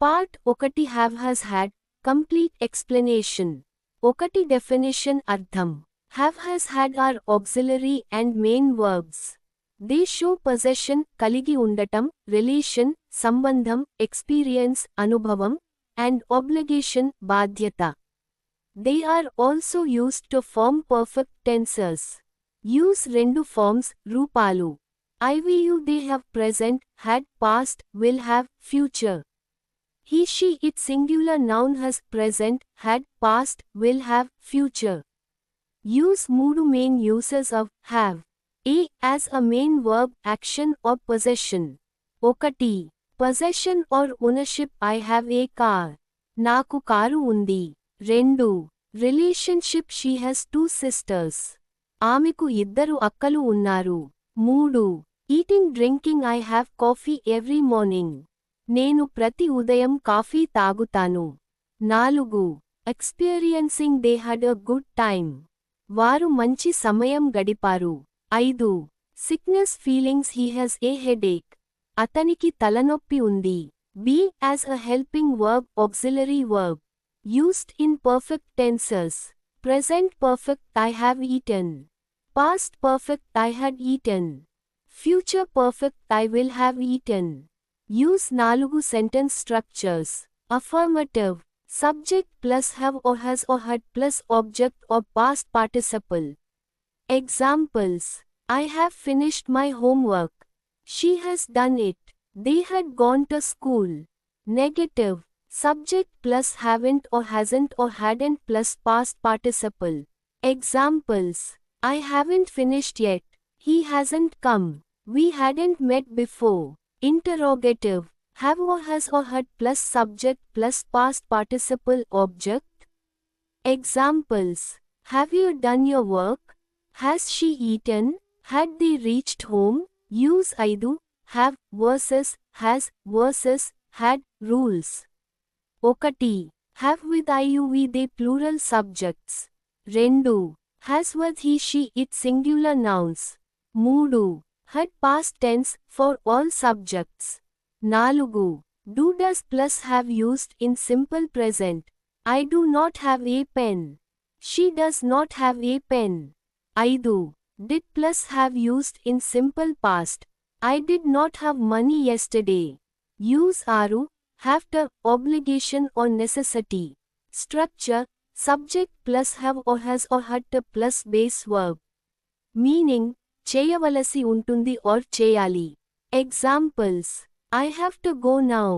Part ఒకటి have has had complete explanation ఒకటి definition అర్థం have has had are auxiliary and main verbs they show possession కలిగి ఉండటం relation సంబంధం experience అనుభవం అండ్ ఒబ్లిగేషన్ బాధ్యత they are also used to form perfect tenses use రెండు forms రూపాలు I we you they have present had past will have future He she it singular noun has present, had, past, will have, future. Use మూడు main uses of have. A as a main verb action or possession. ఒకటి possession or ownership I have a car. నాకు car ఉంది. రెండు relationship she has two sisters. ఆమెకు ఇద్దరు అక్కలు ఉన్నారు. మూడు eating drinking I have coffee every morning. నేను ప్రతి ఉదయం కాఫీ తాగుతాను. నాలుగు. Experiencing they had a good time. వారు మంచి సమయం గడిపారు. ఐదు. Sickness feelings he has a headache. అతనికి తలనొప్పి ఉంది. B as a helping verb auxiliary verb. Used in perfect tenses. Present perfect I have eaten. Past perfect I had eaten. Future perfect I will have eaten. Use నాలుగు sentence structures affirmative subject plus have or has or had plus object or past participle. Examples I have finished my homework. She has done it. They had gone to school. Negative subject plus haven't or hasn't or hadn't plus past participle. Examples I haven't finished yet. He hasn't come. We hadn't met before. Interrogative. Have or has or had plus subject plus past participle object. Examples. Have you done your work? Has she eaten? Had they reached home? Use Aidu, have versus has versus had rules. Okati. Have with IUV they plural subjects. Rendu. Has was he she it singular nouns. Moodu had past tense for all subjects. నాలుగు do does plus have used in simple present. I do not have a pen. She does not have a pen. ఐదు did plus have used in simple past. I did not have money yesterday. Use ఆరు have to obligation or necessity. Structure subject plus have or has or had to plus base verb. Meaning చేయవలసి ఉంటుంది or చేయాలి. Examples I have to go now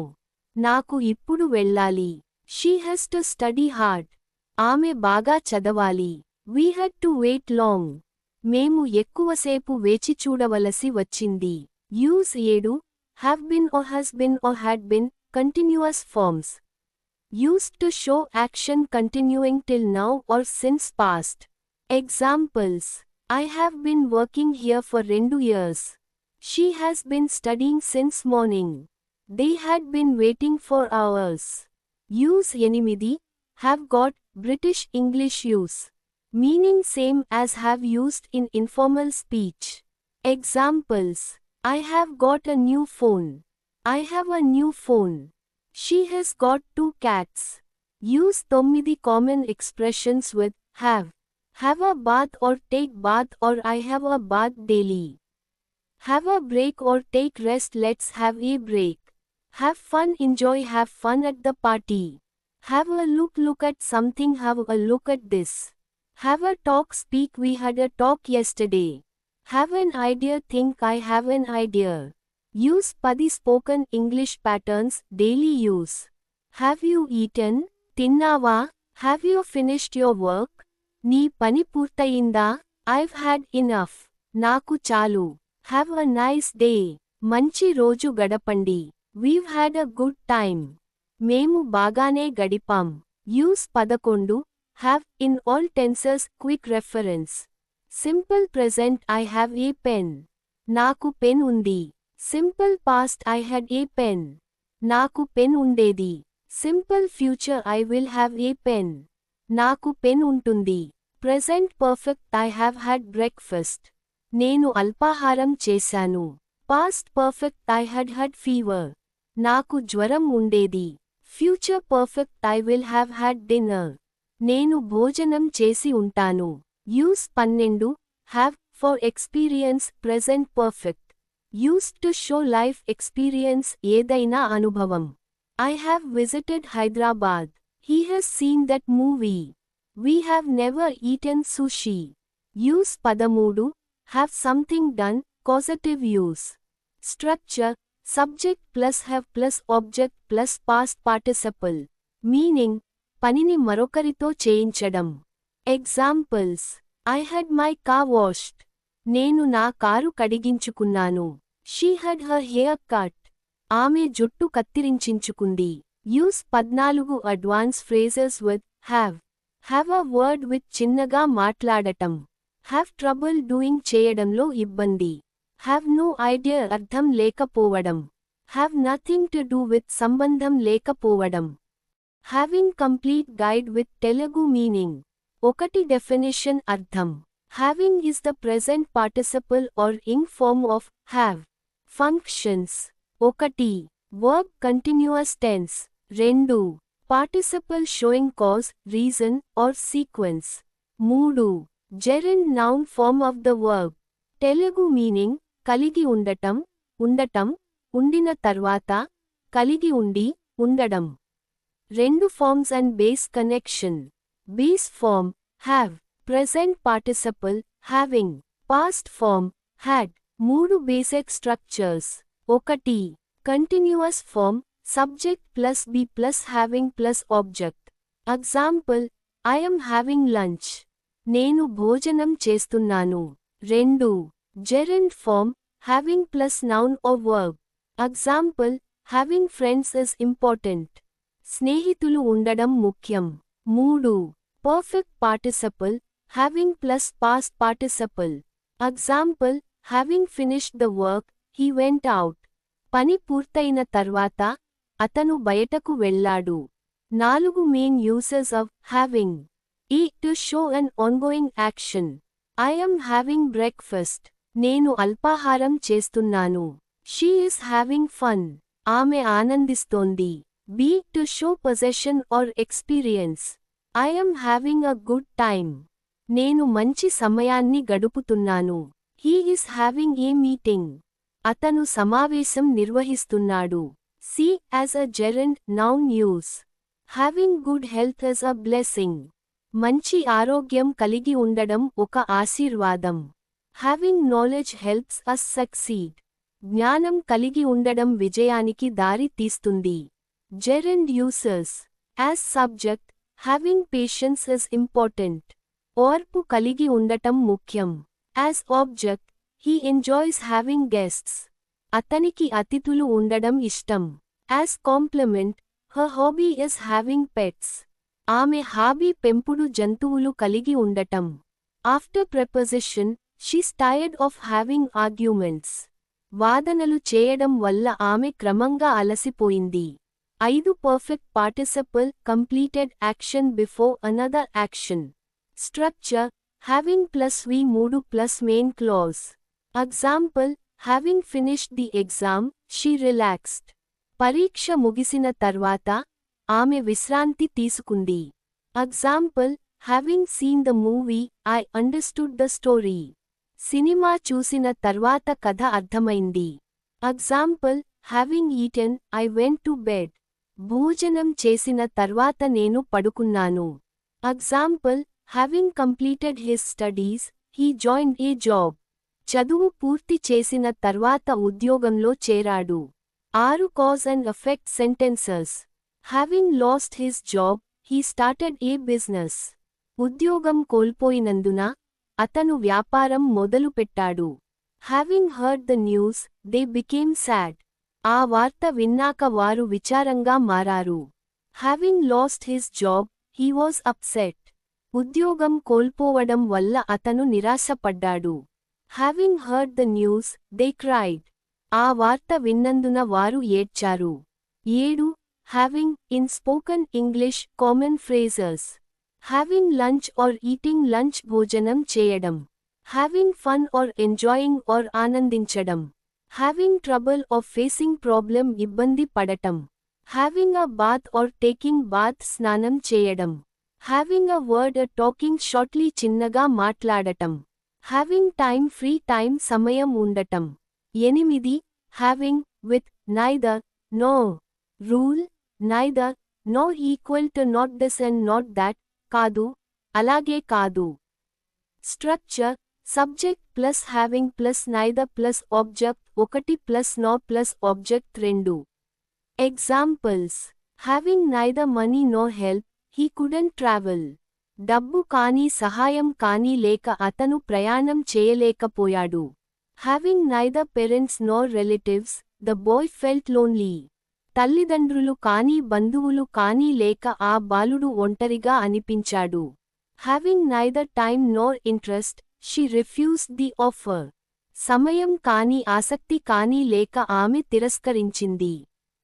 నాకు ఇప్పుడు వెళ్ళాలి. She has to study hard ఆమె బాగా చదవాలి. We had to wait long మేము ఎక్కువసేపు వేచి చూడవలసి వచ్చింది. యూస్ ఏడు. హ్యావ్ బిన్ ఓ has been oh had been continuous forms used to show action continuing till now or since past. Examples. I have been working here for rendu years. She has been studying since morning. They had been waiting for hours. Use enimidi have got British English use, meaning same as have used in informal speech. Examples I have got a new phone. I have a new phone. She has got two cats. Use tommidi common expressions with have. Have a bath or take bath or I have a bath daily. Have a break or take rest let's have a break. Have fun enjoy have fun at the party. Have a look look at something have a look at this. Have a talk speak we had a talk yesterday. Have an idea think I have an idea. Use Padi spoken English patterns daily use. Have you eaten? Tinnava? Have you finished your work? నీ పని పూర్తయిందా? I've had enough నాకు చాలు. Have a nice day మంచి రోజు గడపండి. We've had a good time మేము బాగానే గడిపాం. యూస్ పదకొండు. Have in all tenses quick reference simple present I have a pen నాకు పెన్ ఉంది. Simple past I had a pen నాకు పెన్ ఉండేది. Simple future I will have a pen నాకు pen ఉంటుంది. Present perfect I have had breakfast. నేను అల్పాహారం చేశాను. Past perfect I had had fever. నాకు జ్వరం ఉండేది. Future perfect I will have had dinner. నేను భోజనం చేసి ఉంటాను. యూస్ పన్నెండు have for experience present perfect. Use to show life experience ఏదైనా అనుభవం. I have visited Hyderabad. He has seen that movie We have never eaten sushi. Use పదమూడు have something done causative use Structure, subject plus have plus object plus past participle meaning పనిని మరొకరితో చేయించడం examples I had my car washed నేను నా car కడిగించుకున్నాను she had her hair cut ఆమె జుట్టు కత్తిరించించుకుంది use పద్నాలుగు advance phrases with have have a word with చిన్నగా మాట్లాడటం హ్యావ్ ట్రబుల్ డూయింగ్ చేయడంలో ఇబ్బంది హ్యావ్ నో ఐడియా అర్థం లేకపోవడం have nothing to do with సంబంధం లేకపోవడం having complete guide with Telugu meaning ఒకటి డెఫినిషన్ అర్థం having is the present participle or ing form of have functions ఒకటి వర్బ్ కంటిన్యూస్ టెన్స్ రెండు. Participle showing cause reason or sequence మూడు. Gerund noun form of the verb Telugu meaning కలిగి ఉండటం ఉండటం ఉండిన తర్వాత కలిగి ఉండి ఉండడం. రెండు forms and base connection base form have present participle having past form had మూడు బేసిక్ స్ట్రక్చర్స్ ఒకటి. Continuous form subject plus be plus plus plus object example am having lunch నేను భోజనం చేస్తున్నాను. రెండు gerund form having plus noun or verb example having friends is important స్నేహితులు ఉండడం ముఖ్యం. మూడు perfect participle having plus past participle example having finished the work he went out పని పూర్తయిన తర్వాత అతను బయటకు వెళ్ళాడు. నాలుగు main uses of having A to show an ongoing action I'm having breakfast నేను అల్పాహారం చేస్తున్నాను. షీ ఈస్ హ్యావింగ్ ఫన్ ఆమె ఆనందిస్తోంది. B to show possession or experience I'm having a good time నేను మంచి సమయాన్ని గడుపుతున్నాను. He is having a meeting అతను సమావేశం నిర్వహిస్తున్నాడు. See as a gerund, noun use. Having good health is a blessing. మంచి ఆరోగ్యం కలిగి ఉండడం ఒక ఆశీర్వాదం. Having knowledge helps us succeed జ్ఞానం కలిగి ఉండడం విజయానికి దారి తీస్తుంది. Gerund users as subject having patience is important ఓర్పు కలిగి ఉండటం ముఖ్యం. As object he enjoys having guests అతనికి అతిథులు ఉండడం ఇష్టం. As complement her hobby is having pets ఆమె హాబీ పెంపుడు జంతువులు కలిగి ఉండటం. After preposition she tired of having arguments వాదనలు చేయడం వల్ల ఆమె క్రమంగా అలసిపోయింది. ఐదు perfect participle completed action before another action structure having plus V మూడు plus main clause example having finished the exam she relaxed పరీక్ష ముగిసిన తర్వాత ఆమె విశ్రాంతి తీసుకుంది. Example having seen the movie I understood the story cinema చూసిన తర్వాత కథ అర్థమైంది. Example having eaten I went to bed భోజనం చేసిన తర్వాత నేను పడుకున్నాను. Example having completed his studies he join a job చదువు పూర్తి చేసిన తర్వాత ఉద్యోగంలో చేరాడు. ఆరు cause and effect sentences. Having lost his job he started a business ఉద్యోగం కోల్పోయినందున అతను వ్యాపారం మొదలుపెట్టాడు. Having heard the news they became sad ఆ వార్త విన్నాక వారు విచారంగా మారారు. Having lost his job he was upset ఉద్యోగం కోల్పోవడం వల్ల అతను నిరాశపడ్డాడు. Having heard the news they cried ఆ వార్త విన్నందున వారు ఏడ్చారు. ఏడు having in spoken English common phrases having lunch or eating lunch భోజనం చేయడం. Having fun or enjoying or ఆనందించడం. Having trouble of facing problem ఇబ్బంది పడటం. Having a bath or taking bath స్నానం చేయడం. Having a word talking shortly చిన్నగా మాట్లాడటం. Having time free time సమయం ఉండటం ఎనిమిది having with neither no rule neither no equal to not this and not that కాదు అలాగే కాదు structure subject plus having plus neither plus object ఒకటి plus no plus object రెండు examples having neither money no help he couldn't travel డబ్బు కానీ సహాయం కానీ లేక అతను ప్రయాణం చేయలేకపోయాడు. Having neither parents no relatives the boy felt lonely తల్లిదండ్రులు కానీ బంధువులు కానీ లేక ఆ బాలుడు ఒంటరిగా అనిపించాడు. Having neither time nor interest she refuse the offer సమయం కాని ఆసక్తి కానీ లేక ఆమె తిరస్కరించింది.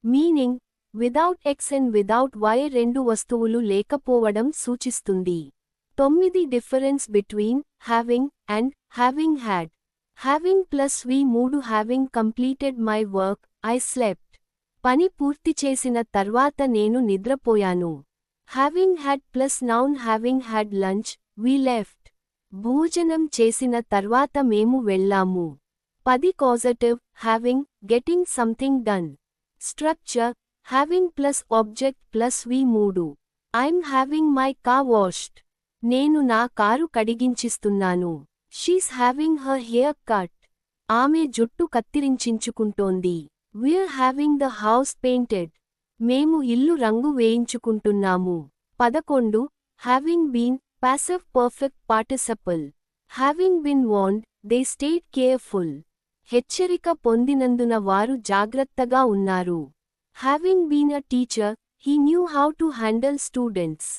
Meaning without X and without Y రెండు వస్తువులు లేకపోవడం సూచిస్తుంది. తొమ్మిది difference between having and having had. Having plus V మూడు having completed my work I slept. పని పూర్తి చేసిన తర్వాత నేను నిద్రపోయాను. Having had plus noun having had lunch we left. భోజనం చేసిన తర్వాత మేము వెళ్ళాము. పది causative having getting something done. Structure having plus object plus V మూడు. I'm having my car washed నేను నా car కడిగించిస్తున్నాను. She's having her hair cut ఆమె జుట్టు కత్తిరించుకుంటోంది. We're having the house painted మేము ఇల్లు రంగు వేయించుకుంటున్నాము. పదకొండు. Having been passive perfect participle having been warned they stayed careful హెచ్చరిక పొందినందున వారు జాగ్రత్తగా ఉన్నారు. Having been a teacher he knew how to handle students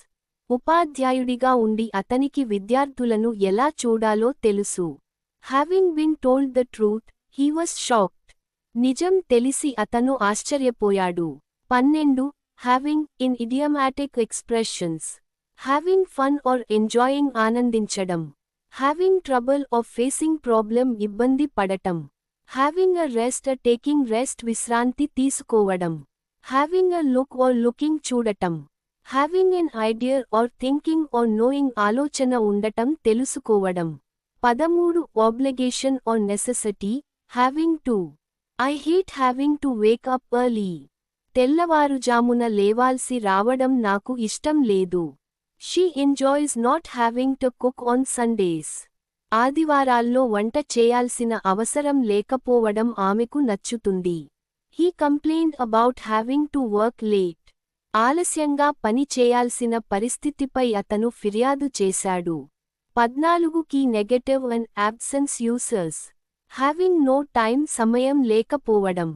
ఉపాధ్యాయుడిగా ఉండి అతనికి విద్యార్థులను ఎలా చూడాలో తెలుసు. Having been told the truth he was shocked నిజం తెలిసి అతను ఆశ్చర్యపోయాడు. పన్నెండు having in idiomatic expressions having fun or enjoying ఆనందించడం. Having trouble of facing problem ఇబ్బంది పడటం. Having a rest taking rest విశ్రాంతి తీసుకోవడం. Having a look or looking చూడటం. Having an idea or thinking or knowing ఆలోచన ఉండటం తెలుసుకోవడం. పదమూడు obligation or necessity having to I hate having to wake up early తెల్లవారుజామున లేవాల్సి రావడం నాకు ఇష్టం లేదు. She enjoys not having to cook on Sundays ఆదివారాల్లో వంట చేయాల్సిన అవసరం లేకపోవడం ఆమెకు నచ్చుతుంది. He complained about having to work late. ఆలస్యంగా పని చేయాల్సిన పరిస్థితిపై అతను ఫిర్యాదు చేశాడు. పద్నాలుగు కీ నెగటివ్ అండ్ యాబ్సెన్స్ యూసర్స్. హ్యావింగ్ నో టైం సమయం లేకపోవడం.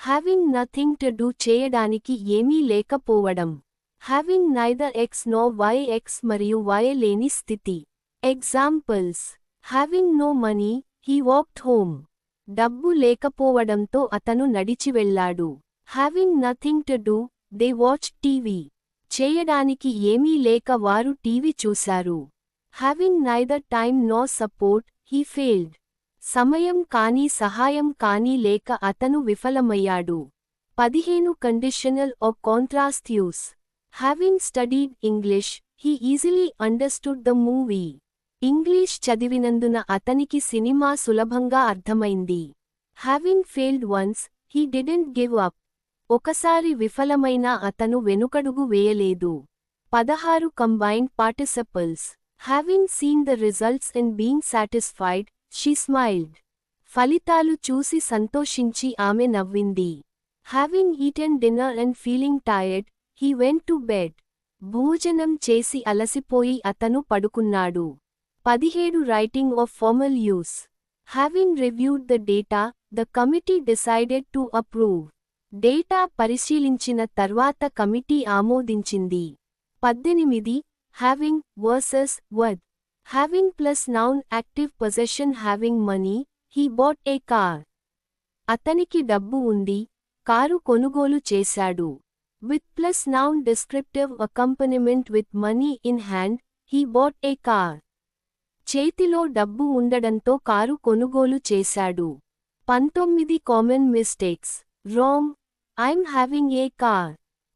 హ్యావింగ్ నథింగ్ టు డూ చేయడానికి ఏమీ లేకపోవడం. Having neither X no Y X మరియు వై లేని స్థితి. Examples. Having no money he walked home డబ్బు లేకపోవడంతో అతను నడిచి వెళ్ళాడు. Having nothing to do they watch TV చేయడానికి ఏమీ లేక వారు టీవీ చూశారు. Having neither time no support he failed సమయం కానీ సహాయం కానీ లేక అతను విఫలమయ్యాడు. పదిహేను conditional of contrast use having studied English he easily understood the movie English చదివినందున అతనికి సినిమా సులభంగా అర్థమైంది. Having failed once he didn't give up ఒకసారి విఫలమైన అతను వెనుకడుగు వేయలేదు. పదహారు combined participles having seen the results and being satisfied she smiled ఫలితాలు చూసి సంతోషించి ఆమె నవ్వింది. Having eaten dinner and feeling tired he went to bed భోజనం చేసి అలసిపోయి అతను పడుకున్నాడు. పదిహేడు writing of formal use having reviewed the data the committee decided to approve data పరిశీలించిన తర్వాత కమిటీ ఆమోదించింది. పద్దెనిమిది having versus with having plus noun active possession having money he bought a car అతనికి డబ్బు ఉంది కారు కొనుగోలు చేశాడు. With plus noun descriptive accompaniment with money in hand he bought a car చేతిలో డబ్బు ఉండడంతో కారు కొనుగోలు చేశాడు. పంతొమ్మిది common mistakes wrong I'm having a car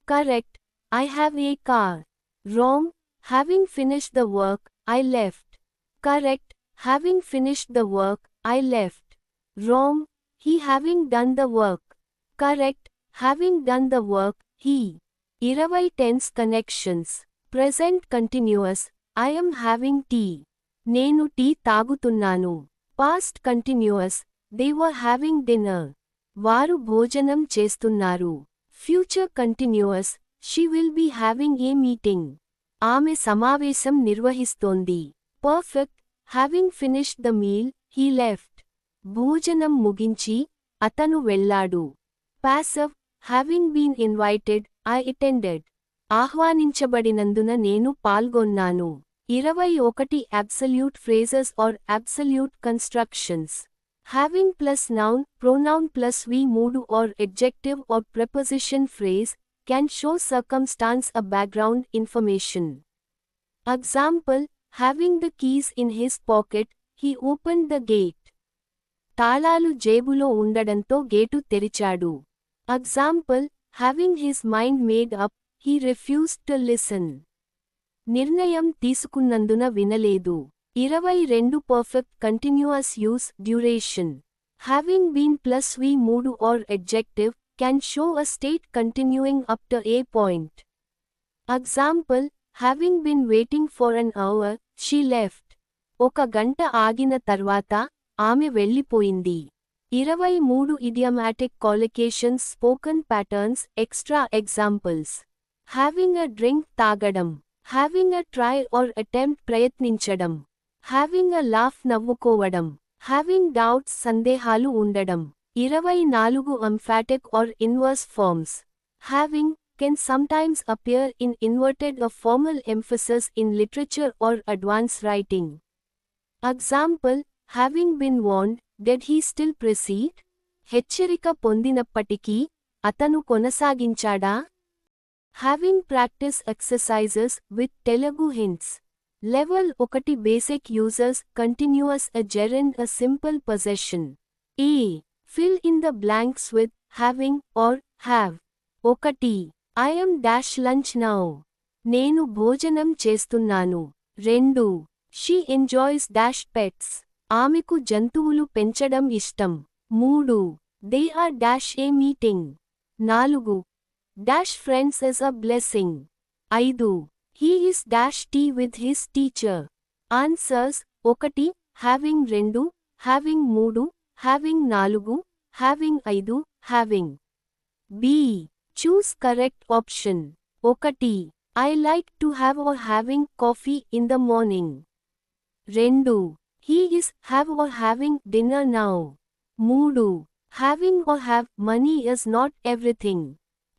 correct I have a car wrong having finish the work I left correct having finish the work I left wrong he having done the work correct having done the work he ఇరవై tense connections present continuous I'm having tea నేను tea తాగుతున్నాను. Past continuous they were having dinner వారు భోజనం చేస్తున్నారు. Future continuous she will be having a meeting ఆమె సమావేశం నిర్వహిస్తోంది. Perfect having finished the meal he left భోజనం ముగించి అతను వెళ్ళాడు. Passive having been invited I attended ఆహ్వానించబడినందున నేను పాల్గొన్నాను. ఇరవై ఒకటి absolute phrases or absolute constructions having plus noun pronoun plus V మూడు or adjective or preposition phrase can show circumstance a background information example having the keys in his pocket he open the gate తాళాలు జేబులో ఉండడంతో gate తెరిచాడు example having his mind made up he refused to listen నిర్ణయం తీసుకున్నందున వినలేదు. ఇరవై రెండు perfect continuous use duration having been plus V మూడు or adjective can show a state continuing up to a point example having been waiting for an hour she left ఒక గంట ఆగిన తర్వాత ఆమె వెళ్ళిపోయింది. ఇరవై మూడు idiomatic collocations spoken patterns extra examples having a drink తాగడం. Having a try or attempt ప్రయత్నించడం హ్యావింగ్ అ లాఫ్ నవ్వుకోవడం హ్యావింగ్ డౌట్స్ సందేహాలు ఉండడం ఇరవై నాలుగు emphatic or inverse forms having can sometimes appear in inverted or formal emphasis in literature or advanced writing. Example, having been warned, did he still proceed? హెచ్చరిక పొందినప్పటికీ అతను కొనసాగించాడా having practice exercises with Telugu hints level ఒకటి basic users continuous a gerund a simple possession ఈ fill in the blanks with having or have ఒకటి. I'm dash lunch now నేను భోజనం చేస్తున్నాను. రెండు. షీ ఎంజాయ్స్ డాష్ పెట్స్ ఆమెకు జంతువులు పెంచడం ఇష్టం. మూడు. They are dash a meeting నాలుగు. dash friends is a blessing ఐదు he is dash tea with his teacher answers ఒకటి హ్యావింగ్ రెండు హ్యావింగ్ మూడు హ్యావింగ్ నాలుగు హ్యావింగ్ ఐదు having B choose correct option ఒకటి I like to have or having coffee in the morning రెండు he is have or having dinner now మూడు having or have money is not everything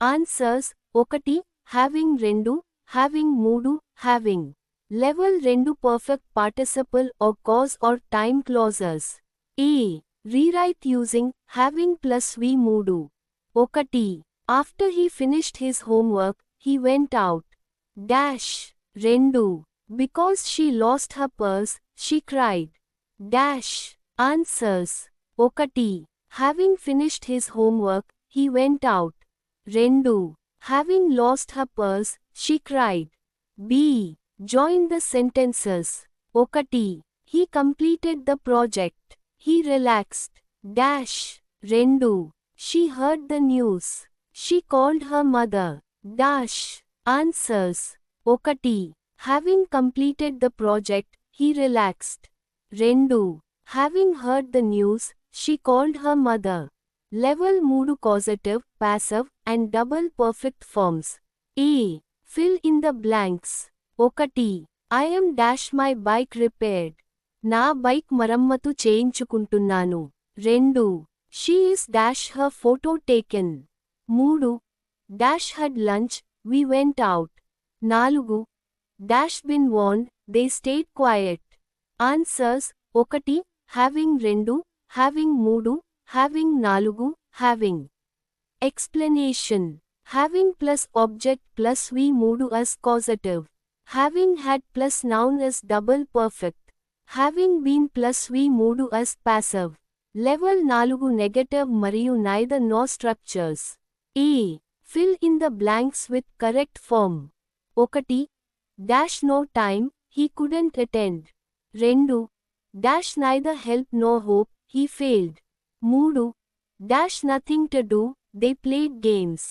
answers ఒకటి having రెండు having మూడు having level రెండు perfect participle or cause or time clauses A rewrite using having plus V మూడు ఒకటి after he finished his homework he went out dash రెండు because she lost her purse she cried dash answers ఒకటి having finished his homework he went out Rendu. Having lost her purse, she cried. B. Join the sentences. Okati. He completed the project. He relaxed. Dash. Rendu. She heard the news. She called her mother. Dash. Answers. Okati. Having completed the project, he relaxed. Rendu. Having heard the news, she called her mother. Level మూడు causative passive and double perfect forms A fill in the blanks. ఒకటి I'm dash my bike repaired. నా bike మరమ్మతు చేయించుకుంటున్నాను. రెండు she is dash her photo taken. మూడు dash had lunch we went out నాలుగు dash been warned they stayed quiet. Answers ఒకటి having రెండు having మూడు హ్యావింగ్ నాలుగు having explanation having plus object plus V మూడు as causative having had plus noun is double perfect having been plus V మూడు అస్ passive level నాలుగు negative మరియు neither no structures A fill in the blanks with correct form ఒకటి dash no time he couldn't attend రెండు dash neither help no hope he failed మూడు dash nothing to do they played games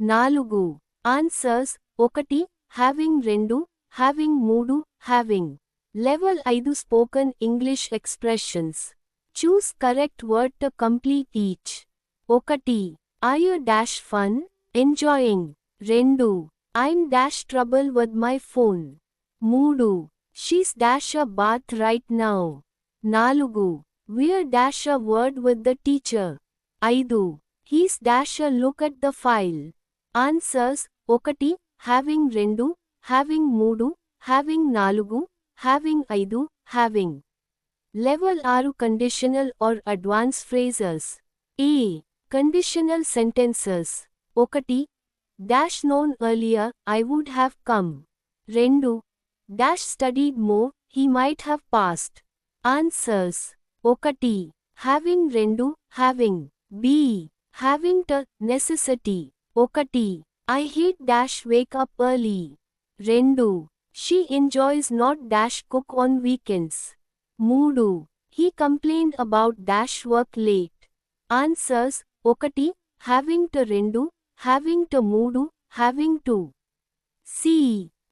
నాలుగు answers ఒకటి having రెండు having మూడు having level ఐదు spoken English expressions choose correct word to complete each ఒకటి I dash fun enjoying రెండు I'm dash trouble with my phone మూడు she's dash a bath right now నాలుగు we're dash a word with the teacher ఐదు he's dash a look at the file answers ఒకటి having రెండు having మూడు having నాలుగు having ఐదు having level ఆరు conditional or advance phrases A conditional sentences ఒకటి dash known earlier I would have come రెండు dash studied more he might have passed answers ఒకటి having రెండు having B having to necessity ఒకటి I hate dash wake up early రెండు she enjoys not dash cook on weekends మూడు he complained about dash work late answers ఒకటి having to రెండు having to మూడు having to C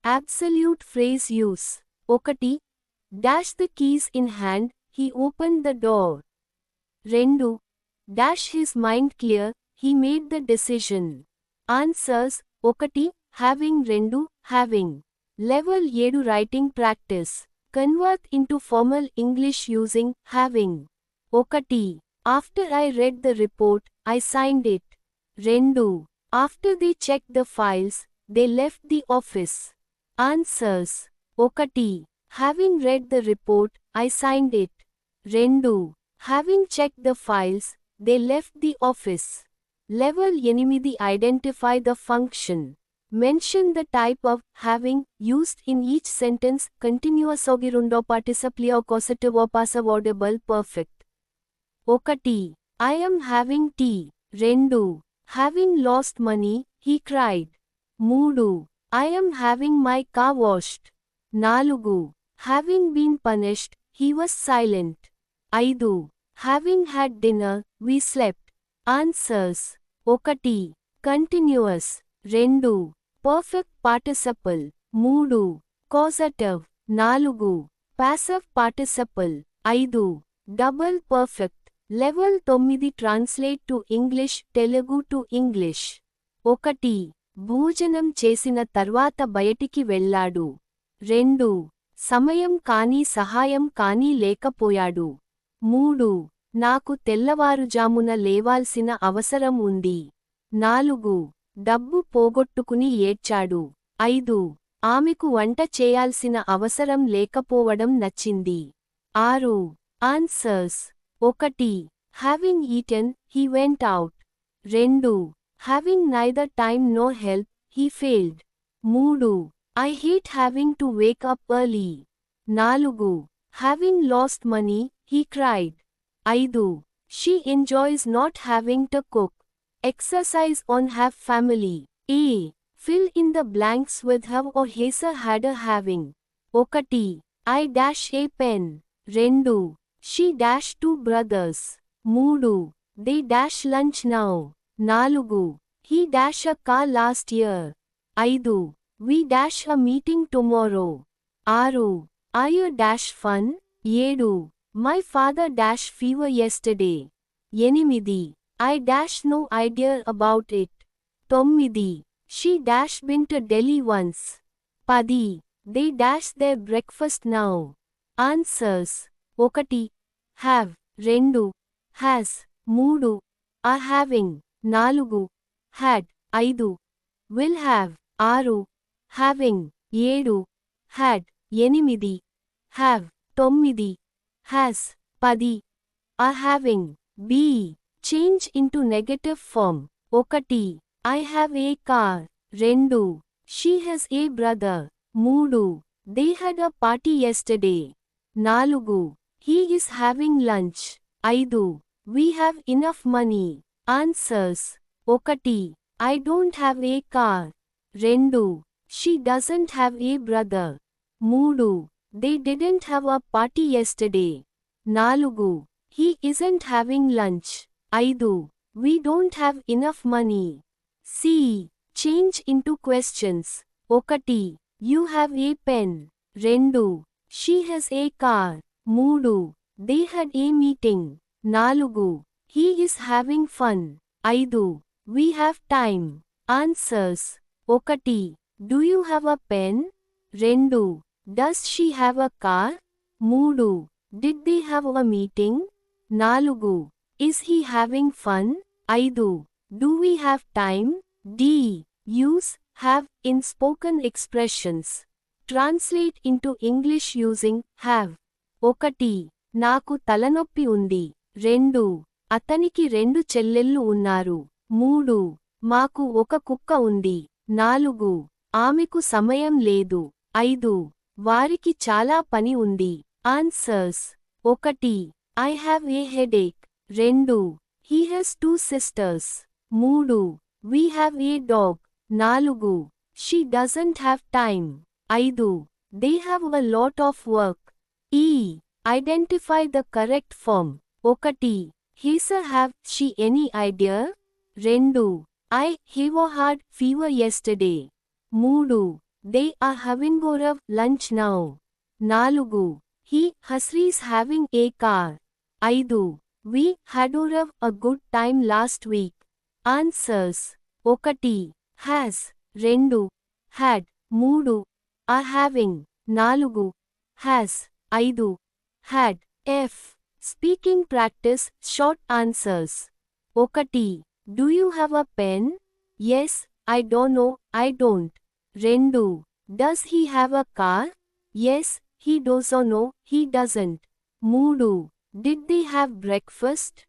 absolute phrase use ఒకటి dash the keys in hand he opened the door. Rendu. Dash his mind clear, he made the decision. Answers, Okati, having Rendu, having. Level Yedu writing practice. Convert into formal English using having. Okati. After I read the report, I signed it. Rendu. After they checked the files, they left the office. Answers. Okati. Having read the report, I signed it. రెండు having check the files they left the office level ఎనిమిది identify the function mention the type of having used in each sentence continuous gerund participle causative passive double perfect ఒకటి I'm having tea రెండు having lost money he cried మూడు I'm having my car washed నాలుగు having been punished he was silent ఐదు. Having had dinner we slept answers ఒకటి. Continuous రెండు. Perfect participle మూడు. Causative నాలుగు. Passive participle ఐదు. Double perfect level తొమ్మిది translate to English Telugu to English ఒకటి. భోజనం చేసిన తర్వాత బయటికి వెళ్ళాడు. రెండు. సమయం కానీ సహాయం కానీ లేకపోయాడు. మూడు. నాకు తెల్లవారుజామున లేవాల్సిన అవసరం ఉంది. నాలుగు. డబ్బు పోగొట్టుకుని ఏడ్చాడు. ఐదు. ఆమెకు వంట చేయాల్సిన అవసరం లేకపోవడం నచ్చింది. ఆరు. ఆన్సర్స్. ఒకటి. Having eaten he went out రెండు. Having neither time no help he failed. మూడు. I hate having to wake up early. నాలుగు. Having lost money He cried. I do. She enjoys not having to cook. Exercise on have family. A. Fill in the blanks with have or his had a having. Okati. I dash a pen. Rendu. She dash two brothers. Moodu. They dash lunch now. Nalugu. He dash a car last year. Aidu. We dash a meeting tomorrow. Aru. Are you dash fun? Yedu. My father dash fever yesterday. ఎనిమిది I dash no idea about it. తొమ్మిది She dash been to Delhi once. పది They dash their breakfast now. Answers ఒకటి have రెండు has మూడు are having నాలుగు had ఐదు will have ఆరు having ఏడు had ఎనిమిది have తొమ్మిది has, padi, are having, be, change into negative form, okati, I have a car, rendu, she has a brother, mudu, they had a party yesterday, nalugu, he is having lunch, aidu, we have enough money, answers, okati, I don't have a car, rendu, she doesn't have a brother, mudu, they didn't have a party yesterday. Nalugu. He isn't having lunch. Aidu. We don't have enough money. C. Change into questions. Okati. You have a pen. Rendu. She has a car. Moodu. They had a meeting. Nalugu. He is having fun. Aidu. We have time. Answers. Okati. Do you have a pen? Rendu. Does she have a car మూడు. Did they have a meeting నాలుగు. Is he having fun ఐదు. Do we have time D uses have in spoken expressions translate into English using have ఒకటి. నాకు తలనొప్పి ఉంది. రెండు. అతనికి రెండు చెల్లెళ్ళు ఉన్నారు. మూడు. మాకు ఒక కుక్క ఉంది. నాలుగు. ఆమెకు సమయం లేదు. ఐదు. వారికి చాలా పని ఉంది ఆన్సర్స్ ఒకటి ఐ హ్యావ్ ఏ హెడేక్ రెండు హీ హెస్ టూ సిస్టర్స్ మూడు వీ హ్యావ్ ఏ డాగ్ నాలుగు షీ డజంట్ హ్యావ్ టైమ్ ఐదు they have a lot of work E identify the correct form ఒకటి has have she any idea రెండు I have had fever yesterday మూడు they are having Gaurav lunch now. Nalugu. He, Hasri's having a car. Aidu. We had Gaurav a good time last week. Answers. Okati. Has. Rendu. Had. Moodu. Are having. Nalugu. Has. Aidu. Had. F. Speaking practice, short answers. Okati. Do you have a pen? Yes, I don't know, I don't. రెండు. Does he have a car yes he does or no he doesn't మూడు. Did they have breakfast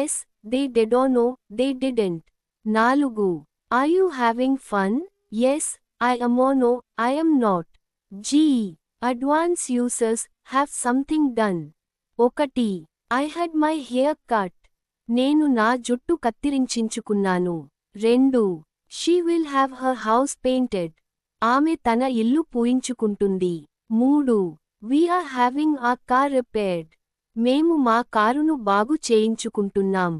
yes they did or no they didn't నాలుగు. I you having fun yes I am or no I'm not G advanced users have something done ఒకటి. I had my hair cut నేను నా జుట్టు కత్తిరించించుకున్నాను రెండు. She will have her house painted ఆమె తన ఇల్లు పూయించుకుంటుంది. మూడు. We're having a car repaired మేము మా కారును బాగు చేయించుకుంటున్నాం.